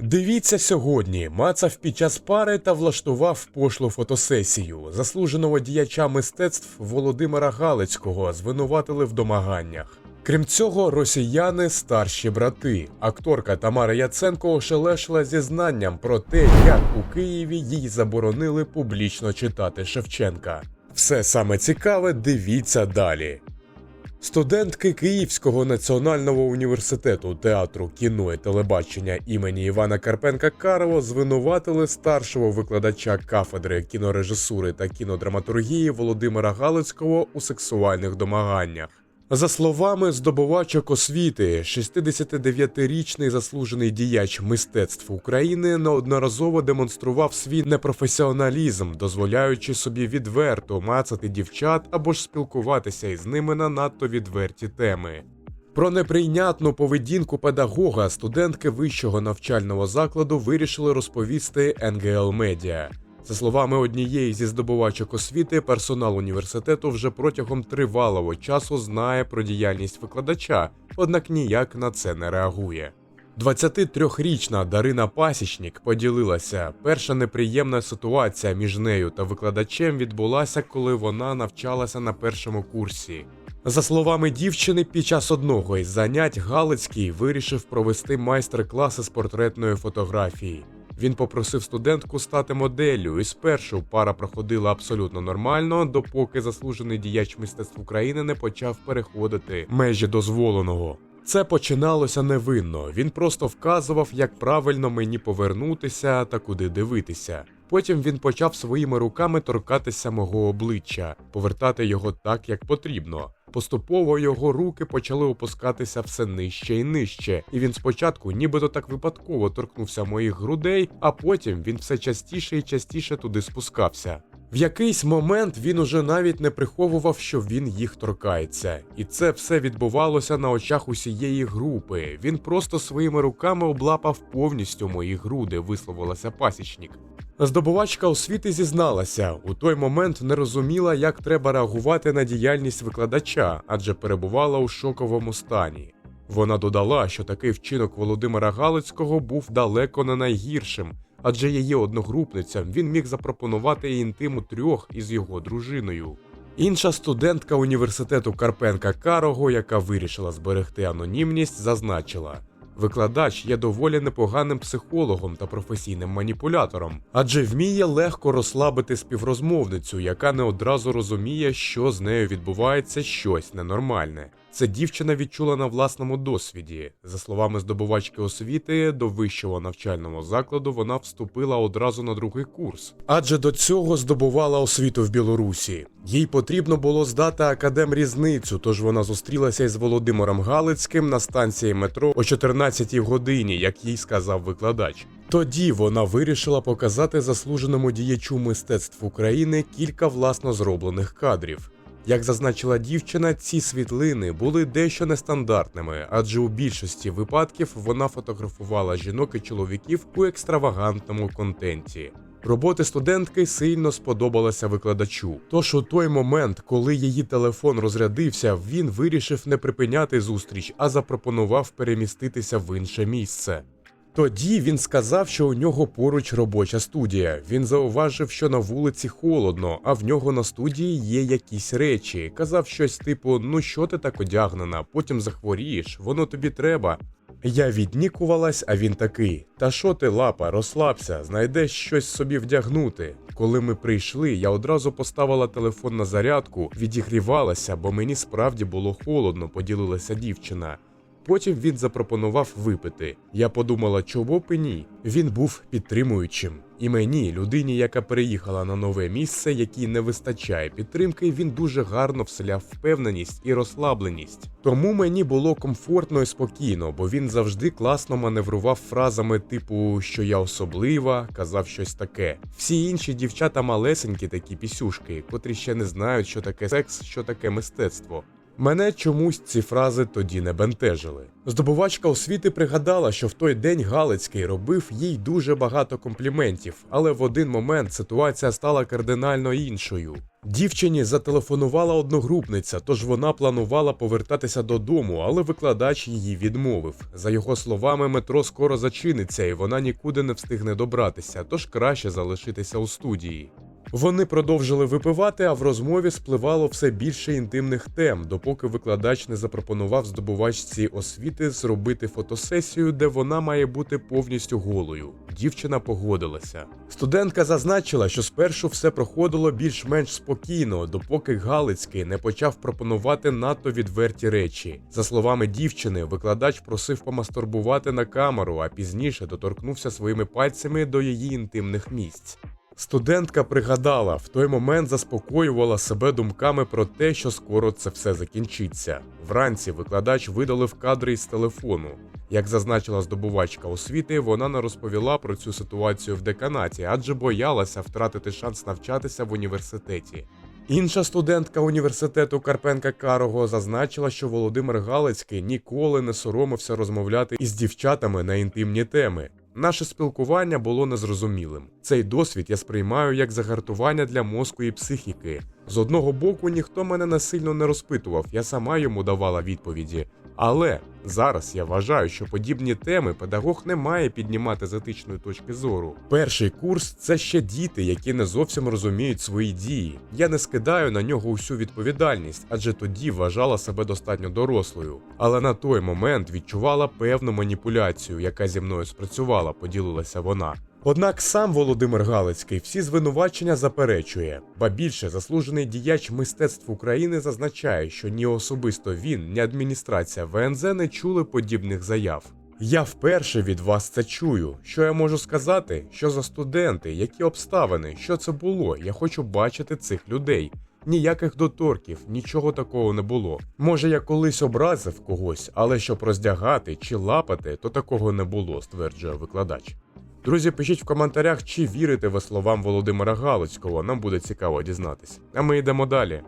Дивіться сьогодні. Мацав під час пари та влаштував пошлу фотосесію. Заслуженого діяча мистецтв Володимира Галицького звинуватили в домаганнях. Крім цього, росіяни старші брати. Акторка Тамара Яценко ошелешила зізнанням про те, як у Києві їй заборонили публічно читати Шевченка. Все саме цікаве дивіться далі. Студентки Київського національного університету театру кіно і телебачення імені Івана Карпенка Карова звинуватили старшого викладача кафедри кінорежисури та кінодраматургії Володимира Галицького у сексуальних домаганнях. За словами здобувачок освіти, 69-річний заслужений діяч мистецтв України неодноразово демонстрував свій непрофесіоналізм, дозволяючи собі відверто мацати дівчат або ж спілкуватися із ними на надто відверті теми. Про неприйнятну поведінку педагога студентки вищого навчального закладу вирішили розповісти НГЛ Медіа. За словами однієї зі здобувачок освіти, персонал університету вже протягом тривалого часу знає про діяльність викладача, однак ніяк на це не реагує. 23-річна Дарина Пасічник поділилася. Перша неприємна ситуація між нею та викладачем відбулася, коли вона навчалася на першому курсі. За словами дівчини, під час одного із занять Галицький вирішив провести майстер-класи з портретної фотографії. Він попросив студентку стати моделлю, і спершу пара проходила абсолютно нормально, допоки заслужений діяч мистецтв України не почав переходити межі дозволеного. Це починалося невинно. Він просто вказував, як правильно мені повернутися та куди дивитися. Потім він почав своїми руками торкатися мого обличчя, повертати його так, як потрібно. Поступово його руки почали опускатися все нижче і нижче, і він спочатку нібито так випадково торкнувся моїх грудей, а потім він все частіше і частіше туди спускався. В якийсь момент він уже навіть не приховував, що він їх торкається, і це все відбувалося на очах усієї групи. Він просто своїми руками облапав повністю мої груди, висловилася пасічник. Здобувачка освіти зізналася, у той момент не розуміла, як треба реагувати на діяльність викладача, адже перебувала у шоковому стані. Вона додала, що такий вчинок Володимира Галицького був далеко не найгіршим, адже її одногрупницям він міг запропонувати інтиму трьох із його дружиною. Інша студентка університету Карпенка Карого, яка вирішила зберегти анонімність, зазначила. Викладач є доволі непоганим психологом та професійним маніпулятором, адже вміє легко розслабити співрозмовницю, яка не одразу розуміє, що з нею відбувається щось ненормальне. Це дівчина відчула на власному досвіді. За словами здобувачки освіти, до вищого навчального закладу вона вступила одразу на другий курс, адже до цього здобувала освіту в Білорусі. Їй потрібно було здати академрізницю, тож вона зустрілася із Володимиром Галицьким на станції метро о 14 годині, як їй сказав викладач. Тоді вона вирішила показати заслуженому діячу мистецтв України кілька власно зроблених кадрів. Як зазначила дівчина, ці світлини були дещо нестандартними, адже у більшості випадків вона фотографувала жінок і чоловіків у екстравагантному контенті. Роботи студентки сильно сподобалися викладачу. Тож у той момент, коли її телефон розрядився, він вирішив не припиняти зустріч, а запропонував переміститися в інше місце. Тоді він сказав, що у нього поруч робоча студія. Він зауважив, що на вулиці холодно, а в нього на студії є якісь речі. Казав щось типу: Ну що ти так одягнена, потім захворієш, воно тобі треба. Я віднікувалась, а він такий: Та що ти, лапа, розслабся, знайдеш щось собі вдягнути. Коли ми прийшли, я одразу поставила телефон на зарядку, відігрівалася, бо мені справді було холодно, поділилася дівчина. Потім він запропонував випити. Я подумала, чого б і ні. Він був підтримуючим. І мені, людині, яка переїхала на нове місце, якій не вистачає підтримки, він дуже гарно вселяв впевненість і розслабленість. Тому мені було комфортно і спокійно, бо він завжди класно маневрував фразами типу, що я особлива, казав щось таке. Всі інші дівчата малесенькі такі пісюшки, котрі ще не знають, що таке секс, що таке мистецтво. Мене чомусь ці фрази тоді не бентежили. Здобувачка освіти пригадала, що в той день Галицький робив їй дуже багато компліментів, але в один момент ситуація стала кардинально іншою. Дівчині зателефонувала одногрупниця, тож вона планувала повертатися додому, але викладач її відмовив. За його словами, метро скоро зачиниться, і вона нікуди не встигне добратися, тож краще залишитися у студії. Вони продовжили випивати, а в розмові спливало все більше інтимних тем, допоки викладач не запропонував здобувачці освіти зробити фотосесію, де вона має бути повністю голою. Дівчина погодилася. Студентка зазначила, що спершу все проходило більш-менш спокійно, допоки Галицький не почав пропонувати надто відверті речі. За словами дівчини, викладач просив помастурбувати на камеру, а пізніше доторкнувся своїми пальцями до її інтимних місць. Студентка пригадала, в той момент заспокоювала себе думками про те, що скоро це все закінчиться. Вранці викладач видалив кадри із телефону. Як зазначила здобувачка освіти, вона не розповіла про цю ситуацію в деканаті, адже боялася втратити шанс навчатися в університеті. Інша студентка університету Карпенка Карого зазначила, що Володимир Галицький ніколи не соромився розмовляти із дівчатами на інтимні теми. Наше спілкування було незрозумілим. Цей досвід я сприймаю як загартування для мозку і психіки. З одного боку, ніхто мене насильно не розпитував, я сама йому давала відповіді. Але зараз я вважаю, що подібні теми педагог не має піднімати з етичної точки зору. Перший курс це ще діти, які не зовсім розуміють свої дії. Я не скидаю на нього усю відповідальність, адже тоді вважала себе достатньо дорослою. Але на той момент відчувала певну маніпуляцію, яка зі мною спрацювала, поділилася вона. Однак сам Володимир Галицький всі звинувачення заперечує, ба більше заслужений діяч мистецтв України зазначає, що ні особисто він, ні адміністрація ВНЗ не чули подібних заяв. Я вперше від вас це чую. Що я можу сказати? Що за студенти, які обставини, що це було? Я хочу бачити цих людей. Ніяких доторків, нічого такого не було. Може, я колись образив когось, але щоб роздягати чи лапати, то такого не було, стверджує викладач. Друзі, пишіть в коментарях, чи вірите ви словам Володимира Галицького. Нам буде цікаво дізнатися. А ми йдемо далі.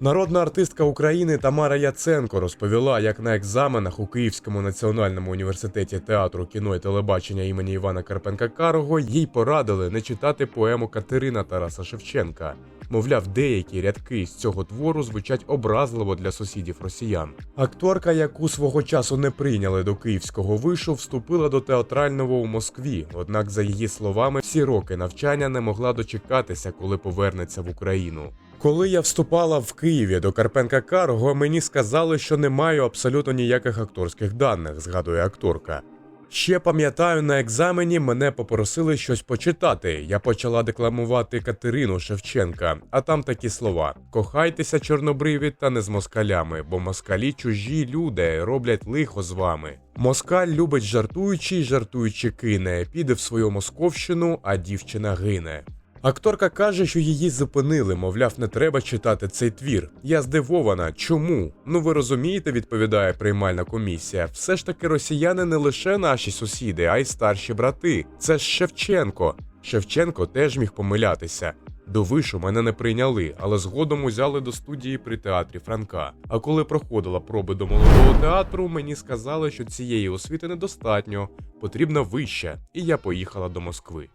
Народна артистка України Тамара Яценко розповіла, як на екзаменах у Київському національному університеті театру кіно і телебачення імені Івана Карпенка Карого їй порадили не читати поему Катерина Тараса Шевченка. Мовляв, деякі рядки з цього твору звучать образливо для сусідів росіян. Акторка, яку свого часу не прийняли до київського вишу, вступила до театрального у Москві. Однак, за її словами, всі роки навчання не могла дочекатися, коли повернеться в Україну. Коли я вступала в Києві до Карпенка Карго, мені сказали, що не маю абсолютно ніяких акторських даних, згадує акторка. Ще пам'ятаю, на екзамені мене попросили щось почитати. Я почала декламувати Катерину Шевченка, а там такі слова: кохайтеся, чорнобриві, та не з москалями, бо москалі чужі люди роблять лихо з вами. Москаль любить жартуючи жартуючи кине, піде в свою московщину, а дівчина гине. Акторка каже, що її зупинили, мовляв, не треба читати цей твір. Я здивована. Чому? Ну ви розумієте, відповідає приймальна комісія. Все ж таки росіяни не лише наші сусіди, а й старші брати. Це ж Шевченко. Шевченко теж міг помилятися. До вишу мене не прийняли, але згодом узяли до студії при театрі Франка. А коли проходила проби до молодого театру, мені сказали, що цієї освіти недостатньо, потрібна вища, і я поїхала до Москви.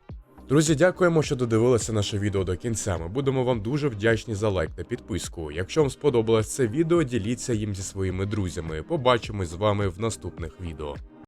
Друзі, дякуємо, що додивилися наше відео до кінця. Ми будемо вам дуже вдячні за лайк та підписку. Якщо вам сподобалось це відео, діліться їм зі своїми друзями. Побачимось з вами в наступних відео.